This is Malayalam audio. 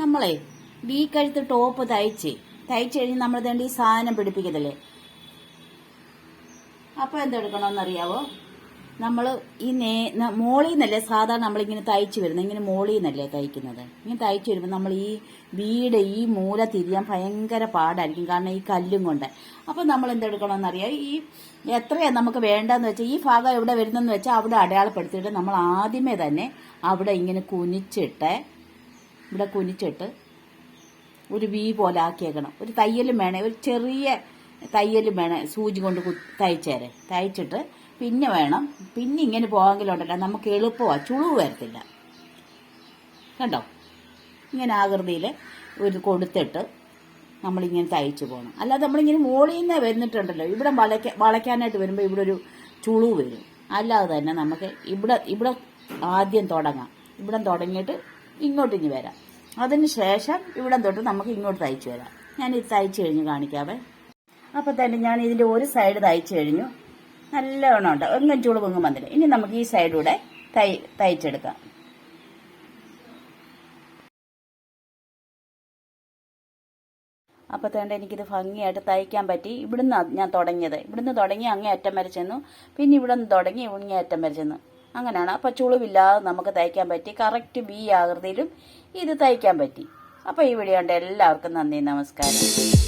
നമ്മളെ വി കഴുത്ത് ടോപ്പ് തയ്ച്ച് തയ്ച്ച് കഴിഞ്ഞ് നമ്മൾ തേണ്ടി സാധനം പിടിപ്പിക്കത്തില്ലേ? അപ്പോൾ എന്തെടുക്കണമെന്നറിയാവോ? നമ്മൾ ഈ നേ മോളിൽ നിന്നല്ലേ സാധാരണ നമ്മളിങ്ങനെ തയ്ച്ച് വരുന്നത്? ഇങ്ങനെ മോളിൽ നിന്നല്ലേ തയ്ക്കുന്നത്? ഇങ്ങനെ തയ്ച്ച് വരുമ്പോൾ നമ്മൾ ഈ വീട് ഈ മൂല തിരിയാൻ ഭയങ്കര പാടായിരിക്കും. കാരണം ഈ കല്ലും കൊണ്ട്. അപ്പോൾ നമ്മൾ എന്തെടുക്കണമെന്നറിയാം ഈ എത്രയാണ് നമുക്ക് വേണ്ടതെന്ന് വെച്ചാൽ ഈ ഭാഗം എവിടെ വരുന്നതെന്ന് വെച്ചാൽ അവിടെ അടയാളപ്പെടുത്തിയിട്ട് നമ്മൾ ആദ്യമേ തന്നെ അവിടെ ഇങ്ങനെ കുനിച്ചിട്ട് ഇവിടെ കുനിച്ചിട്ട് ഒരു വീ പോലെ ആക്കിയേക്കണം. ഒരു തയ്യലും വേണേ. ഒരു ചെറിയ തയ്യലും വേണം. സൂചി കൊണ്ട് തയ്ച്ചേരെ. തയ്ച്ചിട്ട് പിന്നെ വേണം. പിന്നെ ഇങ്ങനെ പോകാമെങ്കിലുണ്ടല്ലോ നമുക്ക് എളുപ്പമാണ് ചുളിവ് വരത്തില്ല. കണ്ടോ? ഇങ്ങനെ ആകൃതിയിൽ ഒരു കൊടുത്തിട്ട് നമ്മളിങ്ങനെ തയ്ച്ചു പോകണം അല്ലാതെ നമ്മളിങ്ങനെ മുകളിൽ നിന്ന് വരുന്നിട്ടുണ്ടല്ലോ ഇവിടെ വളയ്ക്ക വളയ്ക്കാനായിട്ട് വരുമ്പോൾ ഇവിടെ ഒരു ചുളിവ് വരും. അല്ലാതെ തന്നെ നമുക്ക് ഇവിടെ ഇവിടെ ആദ്യം തുടങ്ങാം. ഇവിടം തുടങ്ങിയിട്ട് ഇങ്ങോട്ട് ഇനി വരാം. അതിന് ശേഷം ഇവിടെ തൊട്ട് നമുക്ക് ഇങ്ങോട്ട് തയ്ച്ചു വരാം. ഞാൻ ഇത് തയ്ച്ചു കഴിഞ്ഞ് കാണിക്കാവേ. അപ്പം തന്നെ ഞാൻ ഇതിന്റെ ഒരു സൈഡ് തയ്ച്ചു കഴിഞ്ഞു. നല്ലവണ്ണം ഉണ്ട്. എങ്ങും പൊങ്ങും വന്നില്ല. ഇനി നമുക്ക് ഈ സൈഡൂടെ തൈ തയ്ച്ചെടുക്കാം. അപ്പോൾ തേണ്ട എനിക്കിത് ഭംഗിയായിട്ട് തയ്ക്കാൻ പറ്റി. ഇവിടുന്ന് ഞാൻ തുടങ്ങിയത്. ഇവിടുന്ന് തുടങ്ങി അങ്ങേ അറ്റം വരെ ചെന്നു. പിന്നെ ഇവിടെ നിന്ന് തുടങ്ങി ഇങ്ങേ അറ്റം വരെ ചെന്നു. അങ്ങനെയാണ്. അപ്പോൾ ചുളിവില്ലാതെ നമുക്ക് തയ്ക്കാൻ പറ്റി. കറക്റ്റ് ബി ആകൃതിയിലും ഇത് തയ്ക്കാൻ പറ്റി. അപ്പോൾ ഈ വീഡിയോ കണ്ട എല്ലാവർക്കും നന്ദി. നമസ്കാരം.